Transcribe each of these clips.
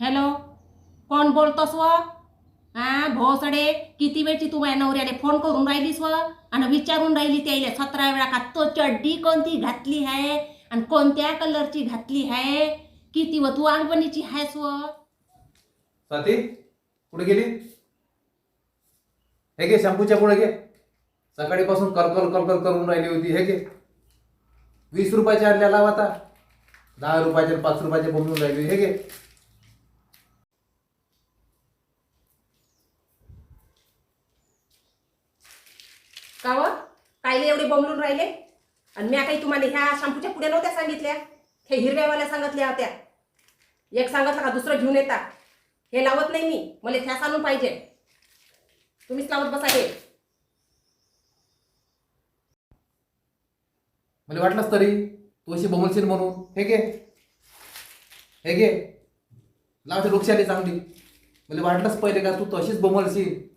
Hello? कोण बोलतोस व? हा भोसडे किती वेळची तू माझ्या नवऱ्याला फोन करून राहिलीस व? आणि विचारून राहिली त्याला सतरा वेळा का तो चड्डी कोणती घातली आहे आणि कोणत्या कलरची घातली आहे किती व तू अंगणीची आहेस व? स्वाती कुठे गेली? हे घे शॅम्पूच्या पुढे घे. सकाळीपासून करकर करकर करून राहिली होती हे घे. वीस रुपयाचे आणल्या लाव आता. दहा रुपयाचे पाच रुपयाचे बोलून राहिली हे घे. का व? कायले एवढे बमलून राहिले? आणि मी काही तुम्हाला ह्या शॅम्पूच्या पुढे नव्हत्या सांगितल्या? हे हिरव्यावाल्या सांगितल्या होत्या. एक सांगितलं का दुसरं घेऊन येता. हे लावत नाही मी. मला ह्या आणून पाहिजे. तुम्हीच लावत बसा हे. मला वाटलंच तरी तू अशी बमलशील म्हणून. हे घे. हे घे. लावते वृक्षाली चांगली. मला वाटलंच पहिले का तू तशीच बमलशील.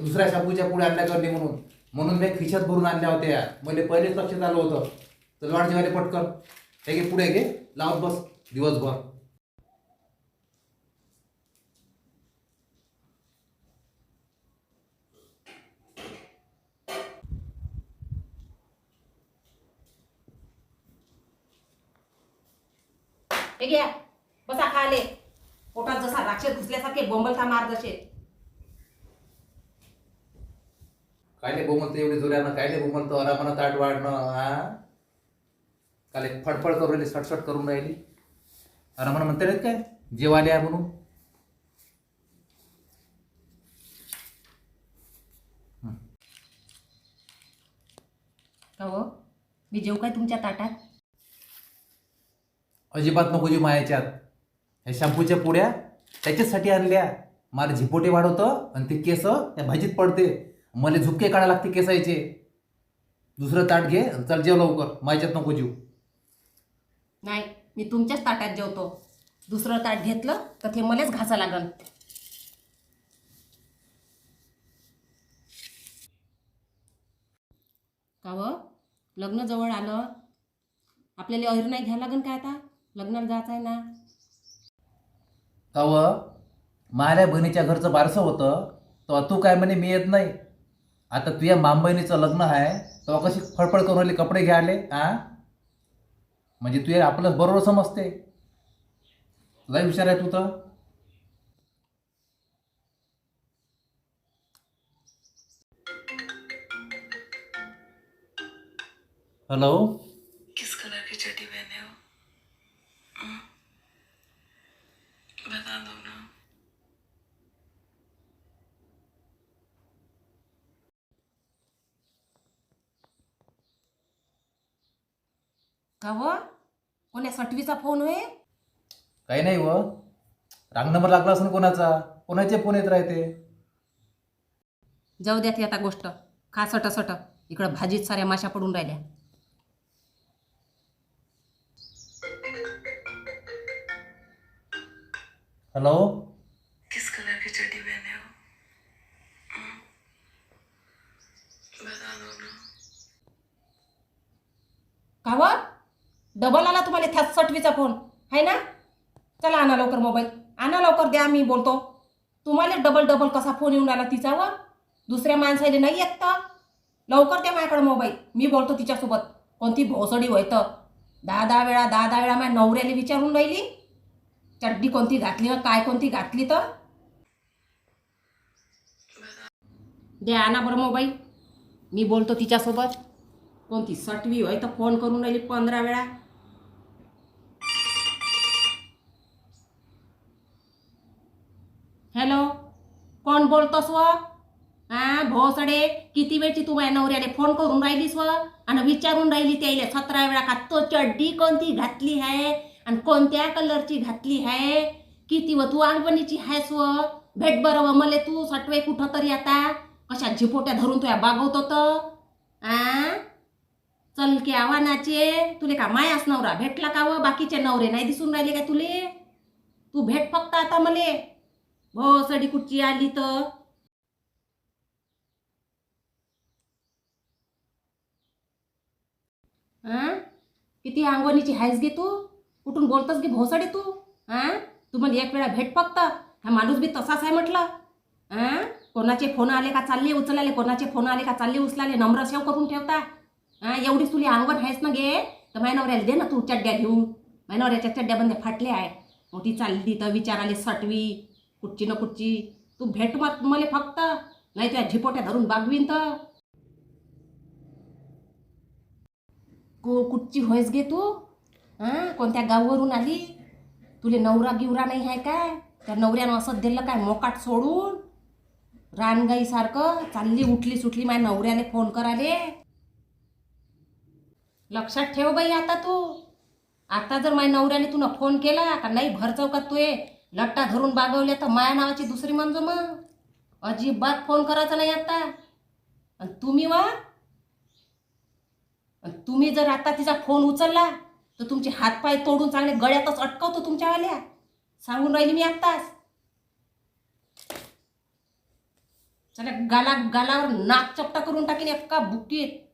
दुसऱ्या शॅम्पूच्या पुढे आणल्या करणे म्हणून. म्हणून मी खिशात भरून आणल्या होत्या. मला पहिलेच लक्षात आलं होतं. तर वाट जेवायला पटकन. हे घे पुढे घे. लावत बस. दिवसभर. हे घ्या बसा खाले. पोटात जसा राक्षस घुसल्यासारखे बोंबलता मार जसे. कायले बोमलतं एवढी जोऱ्यानं कायले बोमलतं आरामानं ताट वाढणं हा काले फडफड करून राहिली सटसट करून राहिली. आरामानं म्हणते नाहीत काय? जेवायला या म्हणून. हो. मी जेव काय तुमच्या ताटात? अजिबात नको जी मायाच्यात. ह्या शॅम्पूच्या पुड्या त्याच्याचसाठी आणल्या. मला झिपोटे वाढवतं आणि ते केस त्या भाजीत पडते. मला झुपके काढायला लागते केसायचे. दुसरं ताट घे आणि चल जेव लवकर. मायाच्यात नको जीव. नाही मी तुमच्याच ताटात जेवतो. दुसरं ताट घेतलं तर ते मलाच घासा लागल का व? लग्न जवळ आलं. आपल्याला अहिर नाही घ्यायला लागन काय आता? लग्नाला जायचं आहे ना कव माझ्या बहिणीच्या घरचं बारसं होतं तेव्हा तू काय म्हणे मी येत नाही. आता तुझ्या मामबहिणीचं लग्न आहे तेव्हा कशी फडफड करून आले कपडे घ्यायले आ? म्हणजे तू आपलं बरोबर समजते. तुला विचार आहे तू तर. हॅलो किस कलर की चड्डी पहने हो हम्म? बता दो ना का व? कोण्या सटवीचा फोन होय? काही नाही व. रांग नंबर लागला असेल कोणाचा? कोणाचे फोन येत राहते? जाऊ द्या ती आता गोष्ट. खा सट सट इकडं भाजीत साऱ्या माशा पडून राहिल्या. हॅलो किस कलर की चड्डी पहने हो हम्म? बता दो ना का व डबल आला तुम्हाला त्यात सटवीचा फोन आहे ना? चला आणा लवकर मोबाईल आणा लवकर द्या मी बोलतो. तुम्हाला डबल डबल कसा फोन येऊन आला तिचा व दुसऱ्या माणसाला नाही येत तर? लवकर द्या माझ्याकडे मोबाईल मी बोलतो तिच्यासोबत. कोणती भोसडी होय तर? दहा दहा वेळा दहा दहा वेळा माझ्या नवऱ्याला विचारून राहिली? चड्डी कोणती घातली काय कोणती घातली तर? द्या आणा बरं मोबाईल मी बोलतो तिच्यासोबत. कोणती सटवी होय तर फोन करून राहिली पंधरा वेळा? हॅलो कोण बोलतोस व? हा भोसडे किती वेळची तू माझ्या नवऱ्याने फोन करून राहिलीस व? आणि विचारून राहिली त्याला सतरा वेळा का तो चड्डी कोणती घातली आहे आणि कोणत्या कलरची घातली आहे किती व तू अंगणीची आहेस व? भेट बरं व मले तू सटवे कुठं तरी आता? कशा झिपोट्या धरून तुया बागवत होतं आ? चल की आव्हानाचे तुले का मायास नवरा भेटला का व? बाकीचे नवरे नाही दिसून राहिले का तुले? तू भेट फक्त आता मले. हो सडी कुठची आली तर? हा? किती अंगवणीची हायस घे तू. कुठून बोलतस गे भोसडी तू? हा? तुम्हाला एक वेळा भेट फक्त. हा माणूस बी तसाच आहे म्हटलं. हां? कोणाचे फोन आले का चालले उचलाले? कोणाचे फोन आले का चालले उचलाले? नम्र सेव करून ठेवता. हां? एवढीच तुला अंगवण आहेस ना घे तर माझ्या नवऱ्याला दे ना तू चड्ड्या घेऊन. माझ्या नवऱ्याच्या चड्ड्या बंद्या फाटल्या आहे. मोठी चालली तर विचाराले सटवी. कुठची ना कुठची तू भेट मग मला फक्त. नाही त्या झिपोट्या धरून बागवीन तर. को कुठची होयस गे तू? हां कोणत्या गावावरून आली? तुले नवरा गिवरा नाही आहे काय? त्या नवऱ्यानं असं दिलं काय मोकाट सोडून? रानगाईसारखं चालली उठली सुटली माझ्या नवऱ्याने फोन कराले लक्षात ठेव बाई आता तू. आता जर माझ्या नवऱ्याने तुला फोन केला का नाही भर चौकात तू ये? लट्टा धरून बागवल्या तर माया नावाची दुसरी म्हणजो मग? अजिबात फोन करायचा नाही आता. आणि तुम्ही वा? आणि तुम्ही जर आता तिचा फोन उचलला तर तुमचे हातपाय तोडून चांगले गळ्यातच अटकवतो तुमच्यावाल्या. सांगून राहिली मी आत्ताच. चला गाला गालावर नाक चपटा करून टाकीन एका बुक्कीत